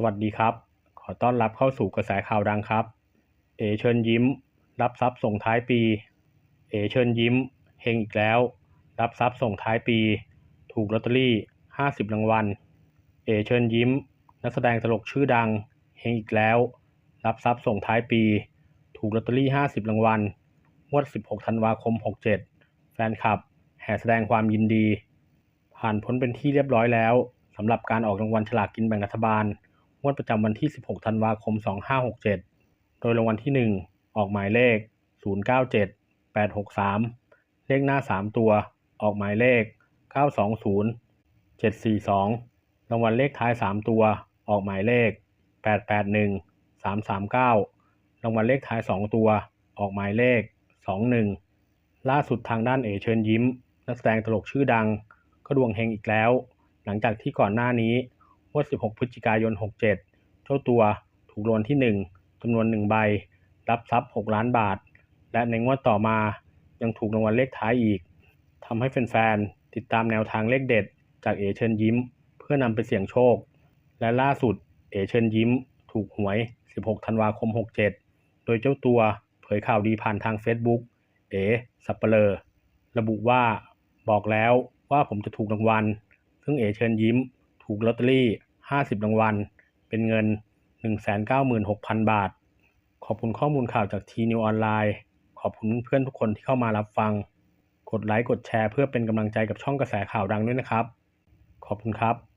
สวัสดีครับ ขอต้อนรับเข้าสู่กระแสข่าวดังครับ เอเชิญยิ้ม รับทรัพย์ส่งท้ายปี เอเชิญยิ้มเฮงอีกแล้ว รับทรัพย์ส่งท้ายปี ถูกลอตเตอรี่ 50 รางวัล เอเชิญยิ้ม นักแสดงตลกชื่อดังเฮงอีกแล้ว รับทรัพย์ส่งท้ายปี ถูกลอตเตอรี่ 50 รางวัลงวด 16 ธันวาคม 67 แฟนคลับ แห่แสดงความยินดี ผ่านพ้นเป็นที่เรียบร้อยแล้วสำหรับการออกรางวัลฉลากกินแบ่งรัฐบาล งวดประจำวันที่ 16 ธันวาคม 2567 โดยรางวัลที่ 1 ออกหมายเลข 097 863 เลขหน้า 3 ตัว ออกหมายเลข 920 742 รางวัลเลขท้าย 3 ตัว ออกหมายเลข 881 339 รางวัลเลขท้าย 2 ตัว ออกหมายเลข 21 ล่าสุดทางด้านเอเชิญยิ้ม นักแสดงตลกชื่อดัง ก็ดวงเฮงอีกแล้ว หลังจากที่ก่อนหน้านี้ งวด 16 พฤศจิกายน 67 เจ้าตัวถูกรางวัลที่ 1จำนวน 1 ใบ รับทรัพย์ 6 ล้านบาท และในงวดต่อมายังถูกรางวัลเลขท้ายอีกทำให้แฟนๆ ติดตามแนวทางเลขเด็ด จากเอเชิญยิ้ม เพื่อนำไปเสี่ยงโชค และล่าสุดเอเชิญยิ้ม ถูกหวย 16 ธันวาคม 67 โดยเจ้าตัวเผยข่าวดีผ่านทาง Facebook เอสับเปลอระบุว่าบอกแล้วว่าผมจะถูกรางวัล ซึ่งเอเชิญยิ้ม ถูกลอตเตอรี่ 50รางวัล เป็นเงิน 196,000 บาท ขอบคุณข้อมูลข่าวจากทีนิวออนไลน์ ขอบคุณเพื่อนทุกคนที่เข้ามารับฟัง กดไลค์ กดแชร์เพื่อเป็นกำลังใจกับช่องกระแสข่าวดังด้วยนะครับ ขอบคุณครับ